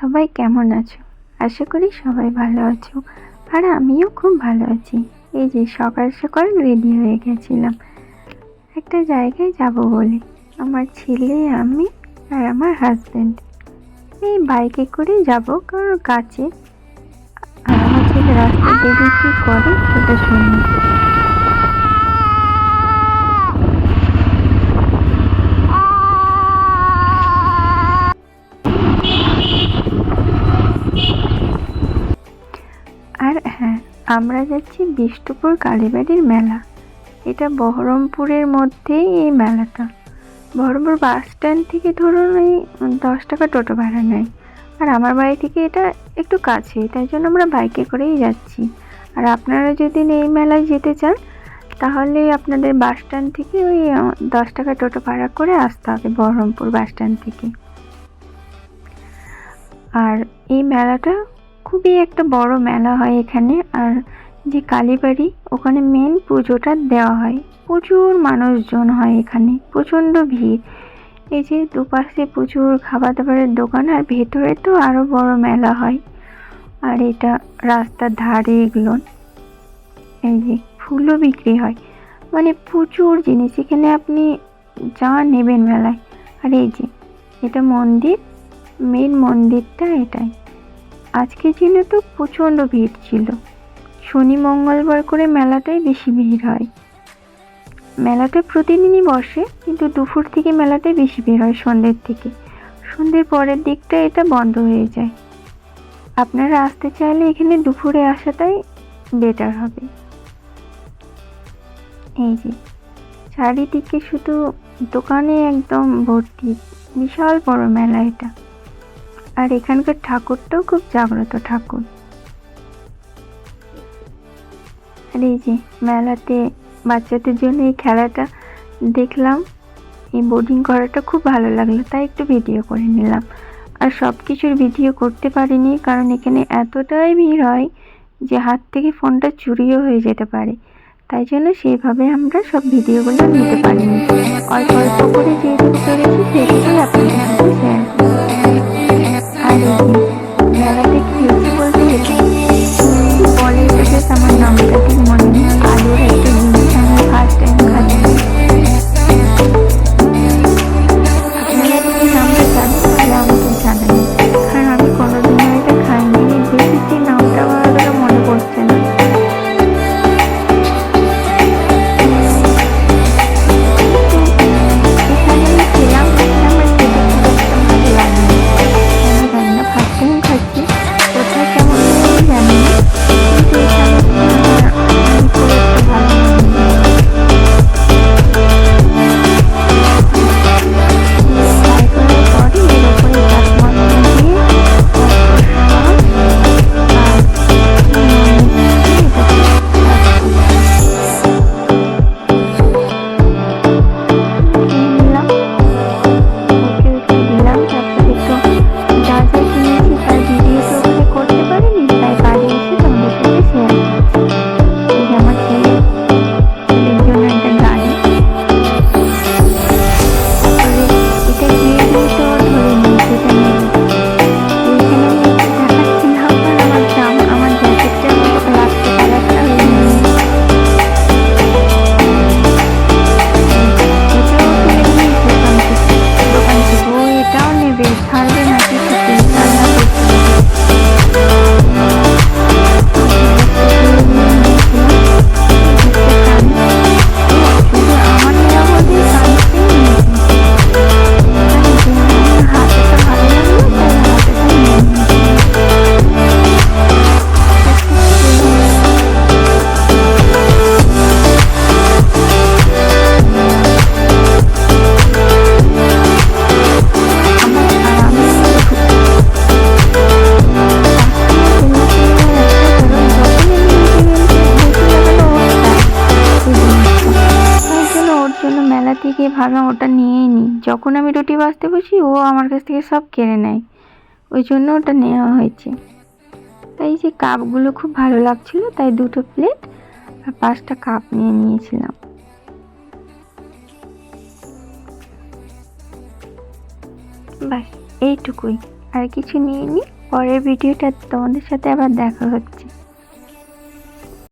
সবাই কেমন আছো? আশা করি সবাই ভালো আছো আর আমিও খুব ভালো আছি। এই যে সকাল সকাল রেডি হয়ে গেছিলাম। একটা জায়গায় যাব বলে। আমার ছেলে, আমি আর আমার হাজব্যান্ড এই বাইকে করেই যাব কারণ কাছে। আর আমার ছেলে রাস্তা দেখে কী করে সেটা শুনি। আমরা যাচ্ছি বিষ্ণুপুর কালীবাড়ির মেলা। এটা বহরমপুরের মধ্যেই এই মেলাটা। বহরমপুর বাস স্ট্যান্ড থেকে ধরুন ওই দশ টাকা টোটো ভাড়া নেয়। আর আমার বাড়ি থেকে এটা একটু কাছে, তাই জন্য আমরা বাইকে করেই যাচ্ছি। আর আপনারা যদি এই মেলায় যেতে চান, তাহলে আপনাদের বাস স্ট্যান্ড থেকে ওই দশ টাকা টোটো ভাড়া করে আসতে হবে বহরমপুর বাস স্ট্যান্ড থেকে। আর এই মেলাটা খুবই একটা বড় মেলা হয় এখানে। আর যে কালীবাড়ি, ওখানে মেন পুজোটা দেওয়া হয়। প্রচুর মানুষজন হয় এখানে, প্রচণ্ড ভিড়। এই যে দুপাশে প্রচুর খাবার দাবারের দোকান, আর ভেতরে তো আরও বড় মেলা হয়। আর এটা রাস্তার ধারে এগুলো। এই যে ফুলও বিক্রি হয়। মানে প্রচুর জিনিস, এখানে আপনি যা নেবেন মেলায়। আর এই যে, এটা মন্দির মেন মন্দিরটা এটাই। আজকের দিনে তো প্রচণ্ড ভিড় ছিল। শনি মঙ্গলবার করে মেলাটাই বেশি ভিড় হয়। মেলাটা প্রতিদিনই বসে, কিন্তু দুপুর থেকে মেলাটাই বেশি ভিড় হয় সন্ধ্যের থেকে। সন্ধ্যের পরের দিকটা এটা বন্ধ হয়ে যায়। আপনারা আসতে চাইলে এখানে দুপুরে আসাটাই বেটার হবে। এই যে, চারিদিকে শুধু দোকানে একদম ভর্তি, বিশাল বড় মেলা এটা। আর এখানকার ঠাকুরটাও খুব জাগ্রত ঠাকুর। আর এই যে মেলাতে বাচ্চাদের জন্য এই খেলাটা দেখলাম, এই বোর্ডিং করাটা খুব ভালো লাগল, তাই একটু ভিডিও করে নিলাম। আর সব কিছুর ভিডিও করতে পারিনি, কারণ এখানে এতটাই ভিড় হয় যে হাত থেকে ফোনটা চুরিও হয়ে যেতে পারে। তাই জন্য সেইভাবে আমরা সব ভিডিওগুলো নিতে পারিনি। অল্প অল্প করে সাথে শেয়ার আর থেকে ভাবলাম ওটা নিয়েই নিই যখন আমি রুটি বাজতে বসি, ও আমার কাছ থেকে সব কেড়ে নেয়। ওই জন্য ওটা নেওয়া হয়েছে। তাই যে কাপগুলো খুব ভালো লাগছিল, তাই দুটো প্লেট আর পাঁচটা কাপ নিয়ে নিয়েছিলাম। ব্যাস এইটুকুই। আর কিছু নিয়ে নিই পরের ভিডিওটা তোমাদের সাথে আবার দেখা হচ্ছে।